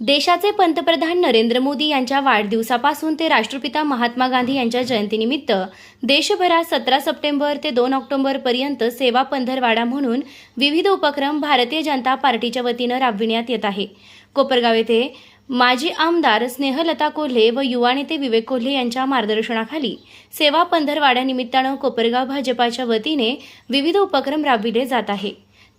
देशाचे पंतप्रधान नरेंद्र मोदी यांच्या वाढदिवसापासून ते राष्ट्रपिता महात्मा गांधी यांच्या जयंतीनिमित्त देशभरात सतरा सप्टेंबर ते दोन ऑक्टोबरपर्यंत सेवा पंधरवाडा म्हणून विविध उपक्रम भारतीय जनता पार्टीच्या वतीनं राबविण्यात येत आहे. कोपरगाव येथे माजी आमदार स्नेहलता कोल्हे व युवा नेते विवेक कोल्हे यांच्या मार्गदर्शनाखाली सेवा पंधरवाड्यानिमित्तानं कोपरगाव भाजपाच्या वतीने विविध उपक्रम राबविले जात आहे.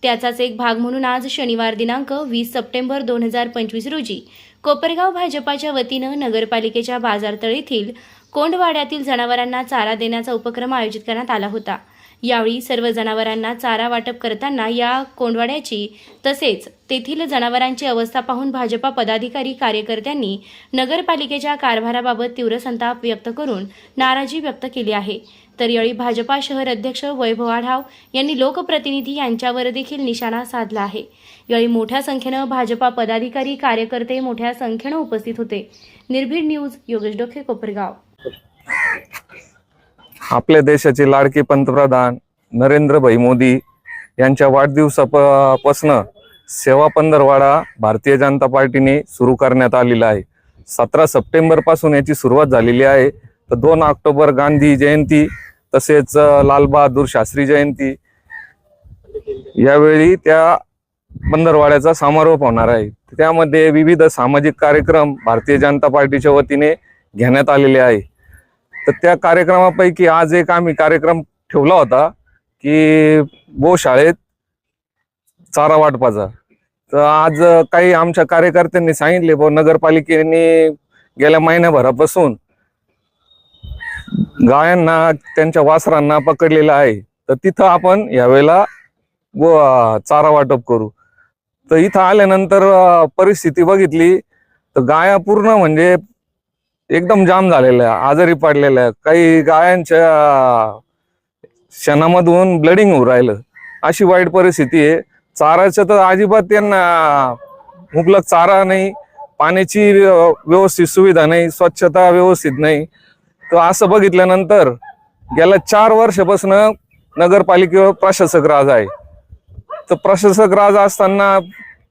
त्याचाच एक भाग म्हणून आज शनिवार दिनांक वीस सप्टेंबर दोन हजार पंचवीस रोजी कोपरगाव भाजपाच्या वतीनं नगरपालिकेच्या बाजारतळीतील कोंडवाड्यातील जनावरांना चारा देण्याचा उपक्रम आयोजित करण्यात आला होता. यावेळी सर्व जनावरांना चारा वाटप करताना या कोंडवाड्याची तसेच तेथील जनावरांची अवस्था पाहून भाजपा पदाधिकारी कार्यकर्त्यांनी नगरपालिकेच्या कारभाराबाबत तीव्र संताप व्यक्त करून नाराजी व्यक्त केली आहे. तर यावेळी भाजपा शहर अध्यक्ष वैभव आढाव यांनी लोकप्रतिनिधी यांच्यावर देखील निशाणा साधला आहे. यावेळी मोठ्या संख्येनं भाजपा पदाधिकारी कार्यकर्ते मोठ्या संख्येनं उपस्थित होते. निर्भीड न्यूज योगेश डोखे कोपरगाव. आपल्या देशाचे लाडके पंतप्रधान नरेंद्र भाई मोदी यांच्या वाढदिवसापासनं सेवा पंधरवाडा भारतीय जनता पार्टीने सुरू करण्यात आलेला आहे. सतरा सप्टेंबरपासून याची सुरुवात झालेली आहे. तर दोन ऑक्टोबर गांधी जयंती तसेच लालबहादूर शास्त्री जयंती. यावेळी त्या पंधरवाड्याचा समारोप होणार आहे. त्यामध्ये विविध सामाजिक कार्यक्रम भारतीय जनता पार्टीच्या वतीने घेण्यात आलेले आहे. तर त्या कार्यक्रमापैकी आज एक आम्ही कार्यक्रम ठेवला होता की गोशाळेत चारा वाटपाचा. तर आज काही आमच्या कार्यकर्त्यांनी सांगितले ब नगरपालिकेने गेल्या महिन्याभरापासून गायांना त्यांच्या वासरांना पकडलेलं आहे. तर तिथं आपण यावेळेला गो चारा वाटप करू. तर इथं आल्यानंतर परिस्थिती बघितली. तर गाया पूर्ण म्हणजे एकदम जाम झालेलं आहे आजारी पडलेल्या आहे. काही गायांच्या क्षणामधून ब्लडिंग होऊ राहिलं. अशी वाईट परिस्थिती आहे. चाराचं तर अजिबात त्यांना मुबलक चारा नाही पाण्याची व्यवस्थित सुविधा नाही स्वच्छता व्यवस्थित नाही. तर असं बघितल्यानंतर गेल्या चार वर्षापासून नगरपालिकेवर प्रशासक राज आहे. तर प्रशासक राज असताना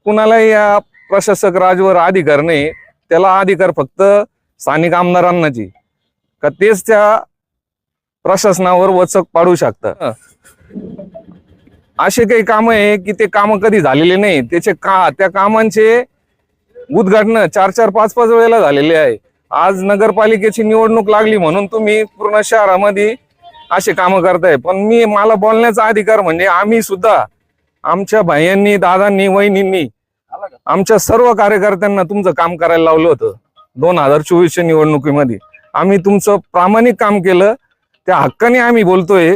कुणालाही या प्रशासक राजवर अधिकार नाही. त्याला अधिकार फक्त स्थानिक आमदारांनाची का तेच त्या प्रशासनावर वचक पाडू शकतात. असे काही काम आहे की ते काम कधी झालेले नाही. त्याचे का त्या कामांचे उद्घाटन चार चार पाच पाच वेळेला झालेले आहे. आज नगरपालिकेची निवडणूक लागली म्हणून तुम्ही पूर्ण शहरामध्ये असे कामं करताय. पण मी मला बोलण्याचा अधिकार म्हणजे आम्ही सुद्धा आमच्या भायांनी दादांनी वहिनींनी आमच्या सर्व कार्यकर्त्यांना तुमचं काम करायला लावलं होतं. दोन हजार चोवीसच्या निवडणुकीमध्ये. आम्ही तुमचं प्रामाणिक काम केलं. त्या हक्काने आम्ही बोलतोय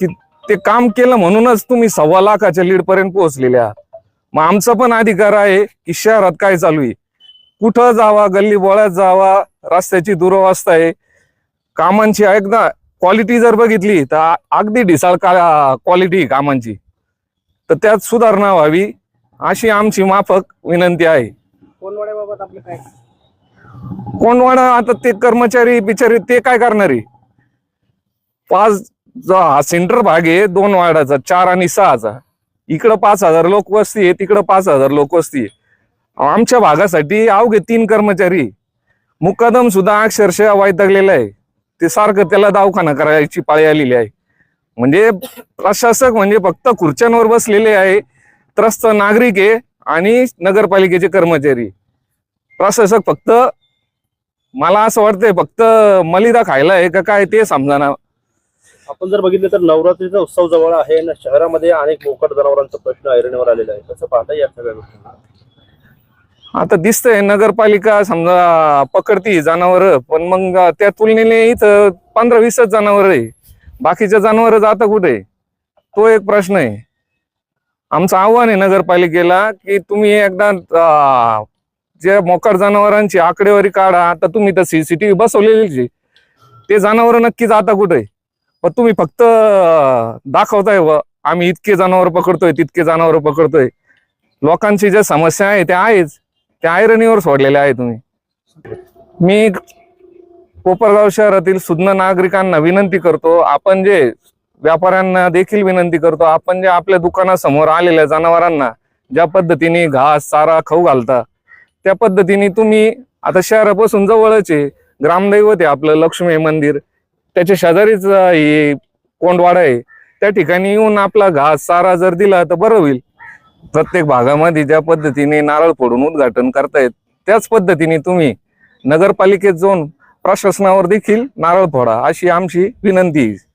की ते काम केलं म्हणूनच तुम्ही सव्वा लाखाच्या लीडपर्यंत पोहोचलेले आहात. मग आमचा पण अधिकार आहे की शहरात काय चालू आहे? कुठं जावा गल्ली बोळ्यात जावा रस्त्याची दुरवस्था आहे. कामांची एकदा क्वालिटी जर बघितली तर अगदी ढिसाळ का क्वालिटी कामांची. तर त्यात सुधारणा व्हावी अशी आमची माफक विनंती आहे. कोणवाड्याबाबत आपलं काय? कोणवाडा आता ते कर्मचारी बिचारी ते काय करणार? आहे पाच जो हा सेंटर भाग आहे दोन वार्डाचा चार आणि सहाचा. इकडं पाच हजार लोक वस्ती आहे तिकडं पाच हजार लोक वस्ती आहे. आमच्या भागासाठी अवघे तीन कर्मचारी. मुकादम सुद्धा अक्षरशः वैतागलेला आहे. ते सारखं त्याला दवाखाना करायची पाळी आलेली आहे. म्हणजे प्रशासक म्हणजे फक्त खुर्च्यांवर बसलेले आहे. त्रस्त नागरिक आहे आणि नगरपालिकेचे कर्मचारी. प्रशासक फक्त मला असं वाटतंय फक्त मलिदा खायला आहे का काय ते समजाना. आपण जर बघितलं तर नवरात्रीचा उत्सव जवळ आहे आणि शहरामध्ये अनेक मोकट जनावरांचा प्रश्न ऐरणीवर आलेला आहे. कसं पाहता या सगळ्या गोष्टी? आता दिसतंय नगरपालिका समजा पकडती जनावर पण मग त्या तुलनेने इथं पंधरा वीसच जनावर आहे. बाकीचे जनावर जाता कुठे? तो एक प्रश्न आहे. आमचं आव्हान आहे नगरपालिकेला की तुम्ही एकदा जे मोकाट जनावरांची आकडेवारी काढा आता तुम्ही तर सीसीटीव्ही बसवलेली आहे. ते जनावर नक्की जाता कुठे? पण तुम्ही फक्त दाखवताय व आम्ही इतके जनावर पकडतोय तितके जनावर पकडतोय. लोकांची ज्या समस्या आहे त्या आहेच. त्या आयरनीवर सोडलेल्या आहे तुम्ही. मी कोपरगाव शहरातील सुज्ञ नागरिकांना विनंती करतो आपण जे व्यापाऱ्यांना देखील विनंती करतो आपण जे आपल्या दुकानासमोर आलेल्या जनावरांना ज्या पद्धतीने घास चारा खाऊ घालता त्या पद्धतीने तुम्ही आता शहरापासून जवळच आहे. ग्रामदैवत आहे आपलं लक्ष्मी मंदिर. त्याच्या शेजारीच हे कोंडवाडा आहे. त्या ठिकाणी येऊन आपला घास चारा जर दिला तर बरं होईल. प्रत्येक भागामध्ये ज्या पद्धतीने नारळ फोडून उद्घाटन करतायत त्याच पद्धतीने तुम्ही नगरपालिकेत जाऊन प्रशासनावर देखील नारळ फोडा अशी आमची विनंती आहे.